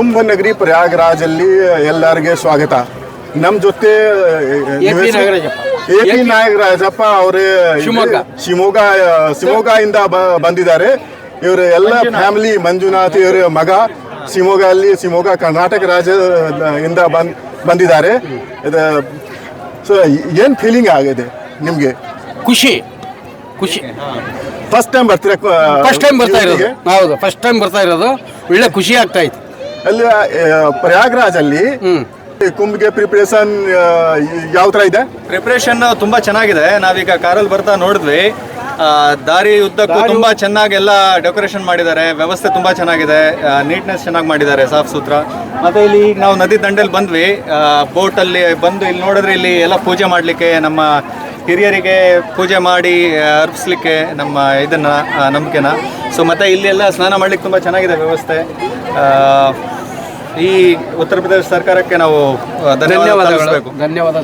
ಕುಂಭ ನಗರಿ ಪ್ರಯಾಗ್ರಾಜಲ್ಲಿ ಎಲ್ಲರಿಗೆ ಸ್ವಾಗತ. ನಮ್ ಜೊತೆ. A P Nagarajappa. ಅವರೇ ಶಿವಮೊಗ್ಗ. ಶಿವಮೊಗ್ಗ ಇಂದ ಬಂದಿದ್ದಾರೆ. ಇವರು ಎಲ್ಲ ಫ್ಯಾಮಿಲಿ ಮಂಜುನಾಥ್ ಇವರ ಮಗ. ಶಿವಮೊಗ್ಗ ಅಲ್ಲಿ ಶಿವಮೊಗ್ಗ ಕರ್ನಾಟಕ ರಾಜ್ಯ ಇಂದ ಬಂದ್ ಬಂದಿದ್ದಾರೆ. ಇದು ಸೊ ಏನ್ ಫೀಲಿಂಗ್ ಆಗಿದೆ ನಿಮ್ಗೆ? ಖುಷಿ. ಖುಷಿ. ಫಸ್ಟ್ ಟೈಮ್ ಬರ್ತೀರಾ ಫಸ್ಟ್ ಟೈಮ್ ಬರ್ತಾ ಇರೋದು. ಹೌದು ಫಸ್ಟ್ ಟೈಮ್ ಬರ್ತಾ ಇರೋದು. ಒಳ್ಳೆ ಖುಷಿ ಆಗ್ತಾ ಇತ್ತು. ಅಲ್ಲಿ ಪ್ರಯಾಗ್ರಾಜ್ ಅಲ್ಲಿ ಹ್ಮ್. ಕುಂಭಗೆ ಪ್ರಿಪರೇಷನ್ ಯಾವ ತರ ಇದೆ? ಪ್ರಿಪ್ರೇಷನ್ ತುಂಬಾ ಚೆನ್ನಾಗಿದೆ. ನಾವೀಗ ಕಾರಲ್ಲಿ ಬರ್ತಾ ನೋಡಿದ್ವಿ. ದಾರಿ ಉದ್ದಕ್ಕೂ ತುಂಬಾ ಚೆನ್ನಾಗಿ ಎಲ್ಲ ಡೆಕೋರೇಷನ್ ಮಾಡಿದ್ದಾರೆ. ವ್ಯವಸ್ಥೆ ತುಂಬಾ ಚೆನ್ನಾಗಿದೆ. ನೀಟ್ನೆಸ್ ಚೆನ್ನಾಗಿ ಮಾಡಿದ್ದಾರೆ ಸಾಫ್ ಸೂತ್ರ. ಮತ್ತೆ ಇಲ್ಲಿ ಈಗ ನಾವು ನದಿ ದಂಡೆಲಿ ಬಂದ್ವಿ. ಬೋಟ್ ಅಲ್ಲಿ ಬಂದು ಇಲ್ಲಿ ನೋಡಿದ್ರೆ ಇಲ್ಲಿ ಎಲ್ಲ ಪೂಜೆ ಮಾಡಲಿಕ್ಕೆ ನಮ್ಮ ಹಿರಿಯರಿಗೆ ಪೂಜೆ ಮಾಡಿ ಅರ್ಪಿಸ್ಲಿಕ್ಕೆ ನಮ್ಮ ಇದನ್ನ ನಂಬಿಕೆನ. ಸೊ ಮತ್ತೆ ಇಲ್ಲಿ ಎಲ್ಲ ಸ್ನಾನ ಮಾಡ್ಲಿಕ್ಕೆ ತುಂಬಾ ಚೆನ್ನಾಗಿದೆ ವ್ಯವಸ್ಥೆ. ಈ ಉತ್ತರ ಪ್ರದೇಶ ಸರ್ಕಾರಕ್ಕೆ ನಾವು ಧನ್ಯವಾದ ಧನ್ಯವಾದಗಳು. ಧನ್ಯವಾದ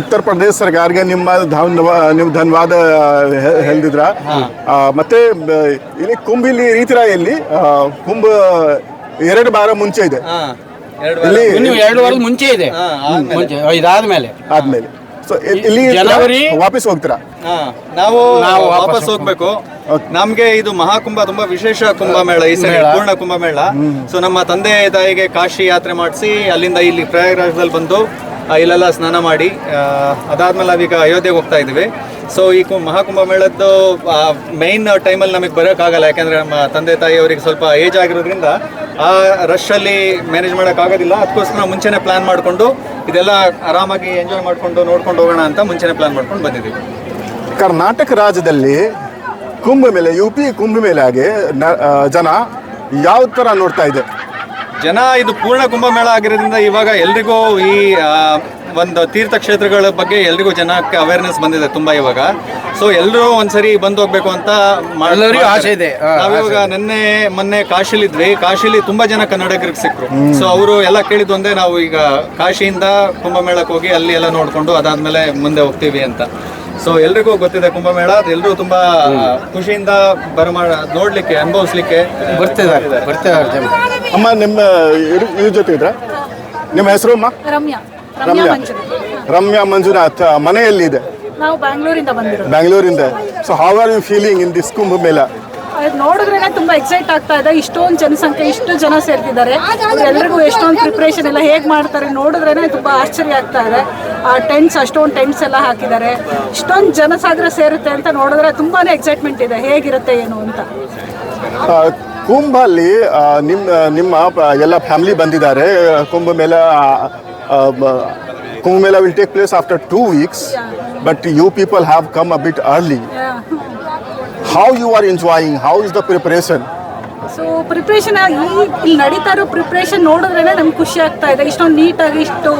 ಉತ್ತರ ಪ್ರದೇಶ ಸರ್ಕಾರಕ್ಕೆ ನಿಮ್ಮ ನಿಮ್ ಧನ್ಯವಾದ ಹೇಳಿದ್ರ ಮತ್ತೆ ಇಲ್ಲಿ ಕುಂಭ ಇಲ್ಲಿ ರೀತಿರ ತರ ಇಲ್ಲಿ ಕುಂಭ ಎರಡು ವಾರ ಮುಂಚೆ ಇದೆ. ಎರಡು ವಾರ. ಇಲ್ಲಿ ಎರಡು ವಾರದ ಮುಂಚೆ ಇದೆ. ಮುಂಚೆ ಇದಾದ್ಮೇಲೆ. ಆದ್ಮೇಲೆ. ಸೊ ಇಲ್ಲಿ ಜನವರಿ ವಾಪಸ್ ಹೋಗ್ತೀರಾ? ಹಾ, ನಾವು ನಾವು ವಾಪಸ್ ಹೋಗ್ಬೇಕು. ನಮ್ಗೆ ಇದು ಮಹಾಕುಂಭ ತುಂಬಾ ವಿಶೇಷ ಕುಂಭಮೇಳ ಈ ಸರಿ ಮೇಳ. ಪೂರ್ಣ ಕುಂಭಮೇಳ. ಸೊ ನಮ್ಮ ತಂದೆ ತಾಯಿಗೆ ಕಾಶಿ ಯಾತ್ರೆ ಮಾಡಿಸಿ ಅಲ್ಲಿಂದ ಇಲ್ಲಿ ಪ್ರಯಾಗರಾಜದಲ್ಲಿ ಬಂದು ಇಲ್ಲೆಲ್ಲ ಸ್ನಾನ ಮಾಡಿ ಅದಾದ್ಮೇಲೆ ನಾವೀಗ ಅಯೋಧ್ಯೆಗೆ ಹೋಗ್ತಾ ಇದೀವಿ ಸೊ ಈ ಕು ಮಹಾಕುಂಭ ಮೇಳದ್ದು ಮೈನ್ ಟೈಮಲ್ಲಿ ನಮಗೆ ಬರೋಕ್ಕಾಗಲ್ಲ. ಯಾಕಂದ್ರೆ ನಮ್ಮ ತಂದೆ ತಾಯಿ ಅವರಿಗೆ ಸ್ವಲ್ಪ ಏಜ್ ಆಗಿರೋದ್ರಿಂದ ಆ ರಶಲ್ಲಿ ಮ್ಯಾನೇಜ್ ಮಾಡೋಕ್ಕಾಗೋದಿಲ್ಲ. ಅದಕ್ಕೋಸ್ಕರ ಮುಂಚೆನೆ ಮುಂಚೆನೇ ಪ್ಲಾನ್ ಮಾಡಿಕೊಂಡು ಇದೆಲ್ಲ ಆರಾಮಾಗಿ ಎಂಜಾಯ್ ಮಾಡ್ಕೊಂಡು ನೋಡ್ಕೊಂಡು ಹೋಗೋಣ ಅಂತ ಮುಂಚೆನೆ ಪ್ಲಾನ್ ಮಾಡ್ಕೊಂಡು ಬಂದಿದ್ದೀವಿ. ಕರ್ನಾಟಕ ರಾಜ್ಯದಲ್ಲಿ ಕುಂಭ ಮೇಲೆ ಯು ಪಿ ಕುಂಭ ಮೇಲೆ ನ- ಜನ ಯಾವ ಥರ ನೋಡ್ತಾ ಇದೆ? ಜನ ಇದು ಪೂರ್ಣ ಕುಂಭಮೇಳ ಆಗಿರೋದ್ರಿಂದ ಇವಾಗ ಎಲ್ರಿಗೂ ಈ ಒಂದು ತೀರ್ಥಕ್ಷೇತ್ರಗಳ ಬಗ್ಗೆ ಎಲ್ರಿಗೂ ಜನಕ್ಕೆ ಅವೇರ್ನೆಸ್ ಬಂದಿದೆ ತುಂಬಾ ಇವಾಗ. ಸೊ ಎಲ್ಲರೂ ಒಂದ್ಸರಿ ಬಂದು ಹೋಗ್ಬೇಕು ಅಂತ ಎಲ್ಲರಿಗೂ ಆಸೆ ಇದೆ. ನಾವಿವಾಗ ನಿನ್ನೆ ಮೊನ್ನೆ ಕಾಶಿಲಿದ್ವಿ ಕಾಶಿಲಿ ತುಂಬಾ ಜನ ಕನ್ನಡಿಗರಿಗೆ ಸಿಕ್ಕರು ಸೊ ಅವರು ಎಲ್ಲ ಕೇಳಿದ್ದು ಒಂದೇ ನಾವು ಈಗ ಕಾಶಿಯಿಂದ ಕುಂಭಮೇಳಕ್ಕೆ ಹೋಗಿ ಅಲ್ಲಿ ಎಲ್ಲ ನೋಡ್ಕೊಂಡು ಅದಾದ್ಮೇಲೆ ಮುಂದೆ ಹೋಗ್ತೀವಿ ಅಂತ. ಸೊ ಎಲ್ರಿಗೂ ಗೊತ್ತಿದೆ ಕುಂಭಮೇಳ. ಎಲ್ಲರೂ ತುಂಬಾ ಖುಷಿಯಿಂದ ಬರಮಾಡ ನೋಡ್ಲಿಕ್ಕೆ ಅನುಭವಿಸ್ಲಿಕ್ಕೆ ಬರ್ತಿದ್ದಾರೆ ಬರ್ತಿದ್ದಾರೆ. ಅಮ್ಮ ನಿಮ್ಮ ಇವ್ರ ಇವ್ರ ಜೊತೆ ಇದ್ರ? ನಿಮ್ಮ ಹೆಸರು ಅಮ್ಮ? ರಮ್ಯಾ. ರಮ್ಯಾ ರಮ್ಯಾ. ಮಂಜುನಾಥ್. ಮನೆಯಲ್ಲಿದೆ ಮನೆಯಲ್ಲಿ ಇದೆ ನಾವು ಬ್ಯಾಂಗ್ಳೂರಿಂದ ಬಂದಿರೋದು. ಬ್ಯಾಂಗ್ಳೂರಿಂದ. So how are you feeling in this Kumbh Mela? ನೋಡಿದ್ರೆ ತುಂಬಾ ಎಕ್ಸೈಟ್ ಆಗ್ತಾ ಇದೆ. ಇಷ್ಟೊಂದು ಜನಸಂಖ್ಯೆ ಇಷ್ಟು ಜನ ಸೇರ್ತಿದ್ದಾರೆ. ಎಲ್ಲರಿಗೂ ಎಷ್ಟೊಂದು ಪ್ರಿಪ್ರೇಷನ್ ಎಲ್ಲ ಹೇಗೆ ಮಾಡ್ತಾರೆ ನೋಡಿದ್ರೇನೆ ತುಂಬಾ ಆಶ್ಚರ್ಯ ಆಗ್ತಾ ಇದೆ. ಆ ಟೆಂಟ್ಸ್ ಅಷ್ಟೊಂದು ಟೆಂಟ್ಸ್ ಎಲ್ಲ ಹಾಕಿದ್ದಾರೆ. ಇಷ್ಟೊಂದು ಜನಸಾಗರ ಸೇರುತ್ತೆ ಅಂತ ನೋಡಿದ್ರೆ ತುಂಬಾನೇ ಎಕ್ಸೈಟ್ಮೆಂಟ್ ಇದೆ. ಹೇಗಿರುತ್ತೆ ಏನು ಅಂತ. ಕುಂಭ ಅಲ್ಲಿ ನಿಮ್ಮ ನಿಮ್ಮ ಎಲ್ಲ ಫ್ಯಾಮಿಲಿ ಬಂದಿದ್ದಾರೆ. ಕುಂಭ ಮೇಳ ಆ, Mela will take will take place after two weeks but you people have come a bit early how you are enjoying how is the preparation so preparation ಈ ಇಲ್ಲಿ ನಡೀತಾ ಇರೋ ಪ್ರಿಪ್ರೇಷನ್ ನೋಡಿದ್ರೇ ನಮ್ಗೆ ಖುಷಿ ಆಗ್ತಾ ಇದೆ. ಇಷ್ಟೊಂದು ನೀಟಾಗಿ ಇಷ್ಟು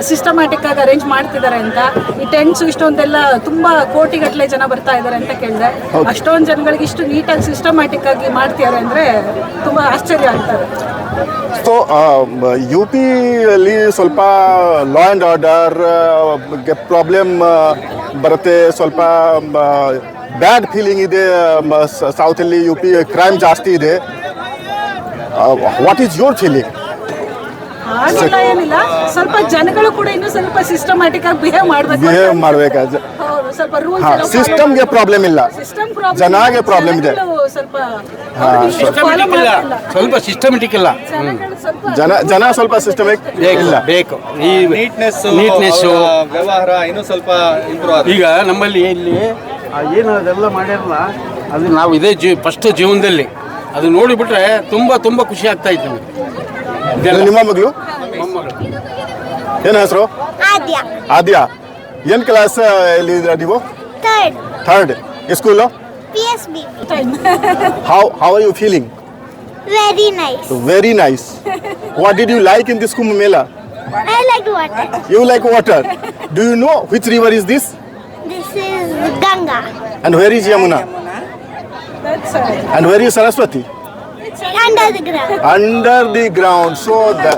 ಸಿಸ್ಟಮ್ಯಾಟಿಕ್ ಆಗಿ ಅರೇಂಜ್ ಮಾಡ್ತಿದ್ದಾರೆ ಅಂತ. ಈ ಟೆಂಟ್ಸ್ ಇಷ್ಟೊಂದೆಲ್ಲ ತುಂಬಾ ಕೋಟಿಗಟ್ಟಲೆ ಜನ ಬರ್ತಾ ಇದ್ದಾರೆ ಅಂತ ಕೇಳಿದೆ. ಅಷ್ಟೊಂದು ಜನಗಳಿಗೆ ಇಷ್ಟು ನೀಟಾಗಿ ಸಿಸ್ಟಮ್ಯಾಟಿಕ್ ಆಗಿ ಮಾಡ್ತಿದ್ದಾರೆ ಅಂದ್ರೆ ತುಂಬಾ ಆಶ್ಚರ್ಯ ಆಗ್ತಾರೆ ಸೊ ಯು ಪಿಯಲ್ಲಿ ಸ್ವಲ್ಪ ಲಾ ಆ್ಯಂಡ್ ಆರ್ಡರ್ ಪ್ರಾಬ್ಲಮ್ ಬರುತ್ತೆ. ಸ್ವಲ್ಪ ಬ್ಯಾಡ್ ಫೀಲಿಂಗ್ ಇದೆ ಸೌತಲ್ಲಿ ಯು ಪಿ ಕ್ರೈಮ್ ಜಾಸ್ತಿ ಇದೆ. ವಾಟ್ ಈಸ್ ಯೋರ್ ಫೀಲಿಂಗ್ ಏನಿಲ್ಲ. ಸ್ವಲ್ಪ ಜನಗಳು ಕೂಡ ಇನ್ನು ಸ್ವಲ್ಪ ಸಿಸ್ಟಮ್ಯಾಟಿಕ್ ಆಗಿ ಬಿಹೇವ್ ಮಾಡ್ಬೇಕು ಬಿಹೇವ್ ಮಾಡ್ಬೇಕಾದ್ರೆ. ಹೌದು ಸ್ವಲ್ಪ ರೂಲ್ ಸಿಸ್ಟಮ್ಗೆ ಪ್ರಾಬ್ಲಮ್ ಇಲ್ಲ. ಸಿಸ್ಟಮ್ ಪ್ರಾಬ್ಲಮ್ ಜನಾಗೆ problem ಇದೆ. ಸ್ವಲ್ಪ ಸಿಸ್ಟಮೆಟಿಕ್ ಇಲ್ಲ. ಸ್ವಲ್ಪ ಸಿಸ್ಟಮೆಟಿಕ್ ಇಲ್ಲ. ಜನ ಜನ ಸ್ವಲ್ಪ ಸಿಸ್ಟಮೆಟಿಕ್ ಇಲ್ಲ. ಬೇಕು. ಈ ನೀಟ್ನೆಸ್ ನೀಟ್ನೆಸ್ ವ್ಯವಹಾರ ಇನ್ನೂ ಸ್ವಲ್ಪ ಇಂಪ್ರೂವ್ ಈಗ ನಮ್ಮಲ್ಲಿ ಇಲ್ಲಿ ಏನು ಅದೆಲ್ಲ ಮಾಡಿರಲ್ಲ ಅದು ನಾವು ಇದೇ ಜೀವ ಫಸ್ಟ್ ಜೀವನದಲ್ಲಿ. ಅದು ನೋಡಿಬಿಟ್ರೆ ತುಂಬ ತುಂಬ ಖುಷಿ ಆಗ್ತಾ ಇತ್ತು ನಮಗೆ. ನಿಮ್ಮ ಮಗಳು? ಏನು ಹೆಸರು? ಆದ್ಯಾ. ಏನು ಏನ್ ಕ್ಲಾಸ್ ಇಲ್ಲಿ ಇದ್ರ ನೀವು? Third third school PSBB. how how are you feeling? Very nice. Very nice. what did you like in this Kumbh Mela? I like water. You like water. Do you know which river is this? This is Ganga. And where is Yamuna? That's all. And where is Saraswati? Under the ground. Under the ground. So the,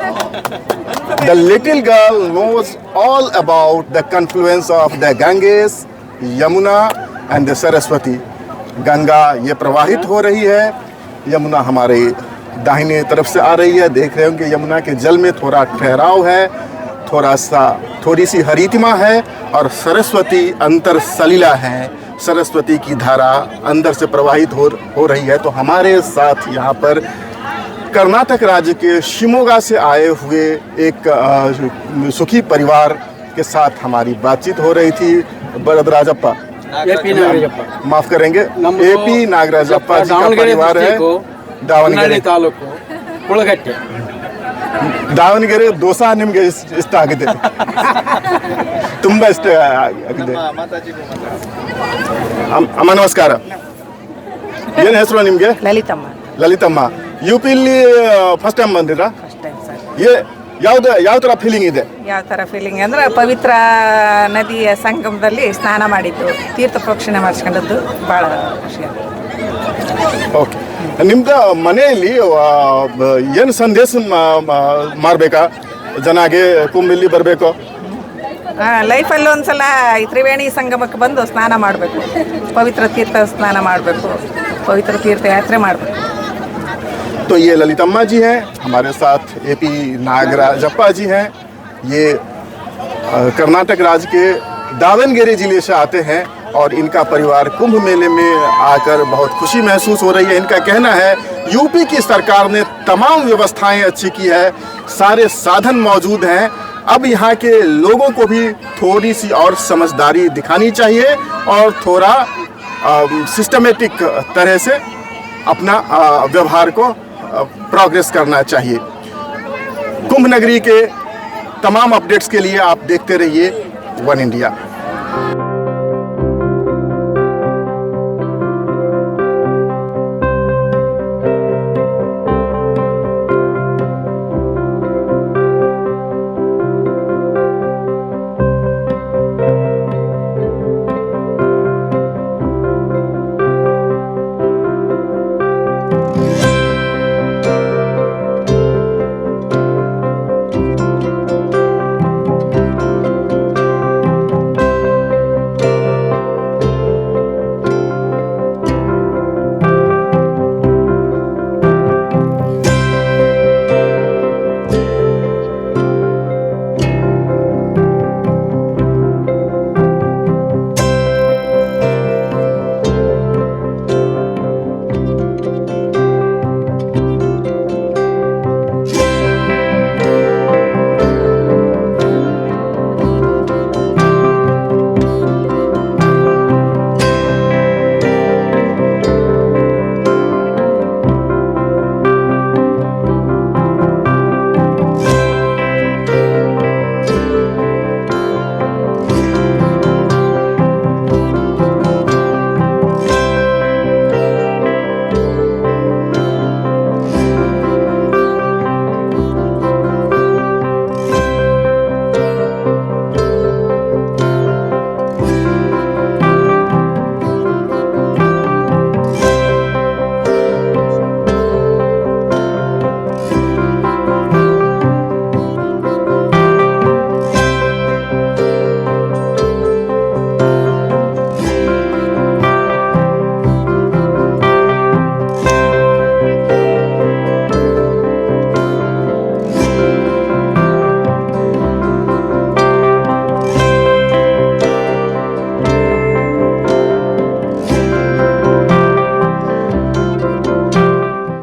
the little girl knows all about the confluence of the Ganges, Yamuna, and the Saraswati. Ganga ये प्रवाहित हो रही है, यमुना हमारे दाहिने तरफ़ से आ रही है। देख रहे होंगे यमुना के जल में थोड़ा ठहराव है, थोड़ा सा, थोड़ी सी हरितिमा है और सरस्वती अंतर सलीला है। सरस्वती की धारा अंदर से प्रवाहित हो हो रही है। तो हमारे साथ यहाँ पर कर्नाटक राज्य के शिमोगा से आए हुए एक सुखी परिवार के साथ हमारी बातचीत हो रही थी। बरदराजप्पा माफ करेंगे ए पी नागराज परिवार है ದಾವಣಗೆರೆ ತಾಲೂಕು ಕುಳಗಟ್ಟೆ. ದಾವಣಗೆರೆ ದೋಸಾ ನಿಮಗೆ ಇಷ್ಟ ಆಗಿದೆ ತುಂಬಾ ಇಷ್ಟ ಆಗಿದೆ. ಅಮ್ಮ ನಮಸ್ಕಾರ. ಏನ್ ಹೆಸರು ನಿಮಗೆ? ಲಲಿತಮ್ಮ. ಲಲಿತಮ್ಮ. ಯು ಇಲ್ಲಿ ಫಸ್ಟ್ ಟೈಮ್ ಬಂದಿರಾ? ಯಾವ್ದು ಯಾವ ತರ ಫೀಲಿಂಗ್ ಇದೆ? ಯಾವ ಥರ ಫೀಲಿಂಗ್ ಅಂದ್ರೆ ಪವಿತ್ರ ನದಿಯ ಸಂಗಮದಲ್ಲಿ ಸ್ನಾನ ಮಾಡಿದ್ದು ತೀರ್ಥ ಪ್ರೋಕ್ಷಣೆ ಮಾಡಿಸ್ಕೊಂಡದ್ದು ಭಾಳ ಖುಷಿ ಆಯ್ತು. ಓಕೆ ನಿಮ್ದು ಮನೆಯಲ್ಲಿ ಆ, ಬ- ಏನು ಸಂದೇಶ ಮಾ- ಮಾ- ಮಾರ್ಬೇಕಾ ಜನಾಗೆ ಕುಂಬಿಲ್ಲಿ ಬರಬೇಕು ಆ, ಲೈಫಲ್ಲಿ ಒಂದ್ಸಲ ಈ ತ್ರಿವೇಣಿ ಸಂಗಮಕ್ಕೆ ಬಂದು ಸ್ನಾನ ಮಾಡಬೇಕು ಪವಿತ್ರ ತೀರ್ಥ ಸ್ನಾನ ಮಾಡಬೇಕು ಪವಿತ್ರ ತೀರ್ಥ ಯಾತ್ರೆ ಮಾಡಬೇಕು तो ये ललितम्मा जी हैं हमारे साथ एपी नागराजप्पा जी हैं ये कर्नाटक राज्य के दावनगेरे ज़िले से आते हैं और इनका परिवार कुंभ मेले में आकर बहुत खुशी महसूस हो रही है। इनका कहना है, यूपी की सरकार ने तमाम व्यवस्थाएँ अच्छी की है, सारे साधन मौजूद हैं। अब यहाँ के लोगों को भी थोड़ी सी और समझदारी दिखानी चाहिए और थोड़ा सिस्टमेटिक तरह से अपना व्यवहार को प्रोग्रेस करना चाहिए। कुंभ नगरी के तमाम अपडेट्स के लिए आप देखते रहिए वन इंडिया।